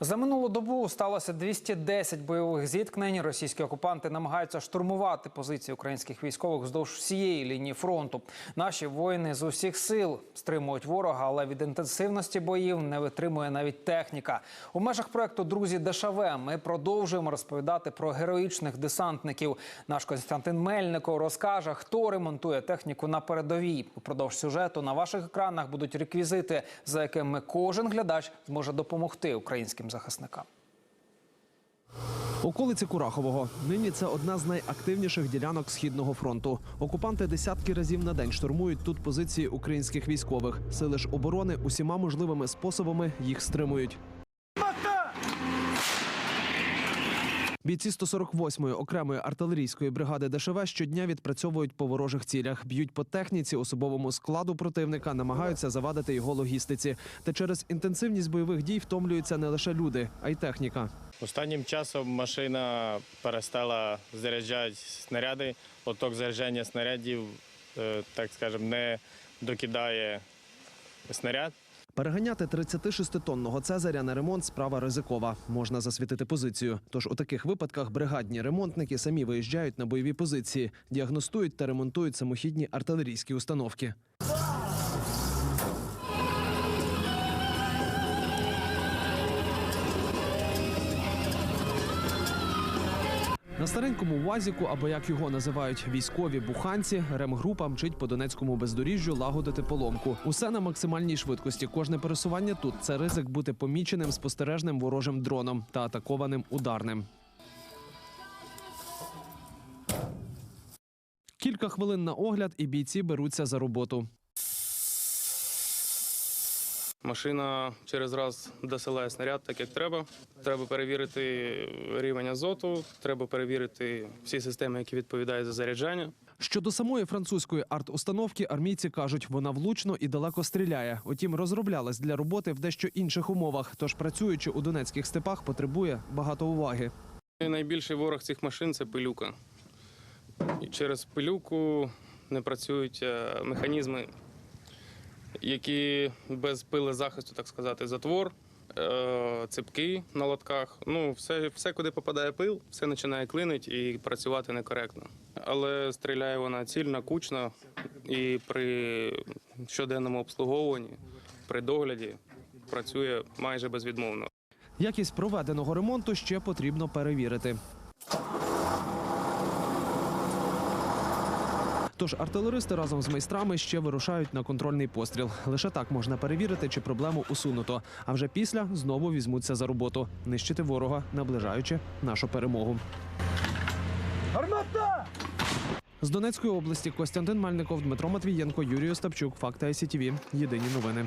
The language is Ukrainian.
За минулу добу сталося 210 бойових зіткнень. Російські окупанти намагаються штурмувати позиції українських військових вздовж всієї лінії фронту. Наші воїни з усіх сил стримують ворога, але від інтенсивності боїв не витримує навіть техніка. У межах проекту Друзі ДШВ ми продовжуємо розповідати про героїчних десантників. Наш Константин Мельников розкаже, хто ремонтує техніку на передовій. Упродовж сюжету на ваших екранах будуть реквізити, за якими кожен глядач зможе допомогти українським захисникам. Околиці Курахового. Нині це одна з найактивніших ділянок східного фронту. Окупанти десятки разів на день штурмують тут позиції українських військових. Сили ж оборони усіма можливими способами їх стримують. Бійці 148-ї окремої артилерійської бригади ДШВ щодня відпрацьовують по ворожих цілях, б'ють по техніці, особовому складу противника, намагаються завадити його логістиці. Та через інтенсивність бойових дій втомлюються не лише люди, а й техніка. Останнім часом машина перестала заряджати снаряди. Оток заряджання снарядів, е, так скажемо, не докидає снаряд. Переганяти 36-тонного цезаря на ремонт справа ризикова. Можна засвітити позицію. Тож у таких випадках бригадні ремонтники самі виїжджають на бойові позиції, діагностують та ремонтують самохідні артилерійські установки. На старенькому УАЗіку, або як його називають військові буханці, ремгрупа мчить по Донецькому бездоріжжю лагодити поломку. Усе на максимальній швидкості. Кожне пересування тут це ризик бути поміченим спостережним ворожим дроном та атакованим ударним. Кілька хвилин на огляд, і бійці беруться за роботу. Машина через раз досилає снаряд так, як треба. Треба перевірити рівень азоту, треба перевірити всі системи, які відповідають за заряджання. Щодо самої французької арт-установки, армійці кажуть, вона влучно і далеко стріляє. Утім, розроблялась для роботи в дещо інших умовах. Тож, працюючи у донецьких степах, потребує багато уваги. Найбільший ворог цих машин це пилюка. І через пилюку не працюють е, механізми, які без пилезахисту, так сказати, затвор, е, ципки на лотках. Ну, все, все, куди попадає пил, все починає клинити і працювати некоректно. Але стріляє вона цільно, кучно і при щоденному обслуговуванні, при догляді працює майже безвідмовно. Якість проведеного ремонту ще потрібно перевірити. Тож артилеристи разом з майстрами ще вирушають на контрольний постріл. Лише так можна перевірити, чи проблему усунуто. А вже після знову візьмуться за роботу, нищити ворога, наближаючи нашу перемогу. З Донецької області Костянтин Мальников, Дмитро Матвієнко, Юрій Остапчук. Факти ICTV. Єдині новини.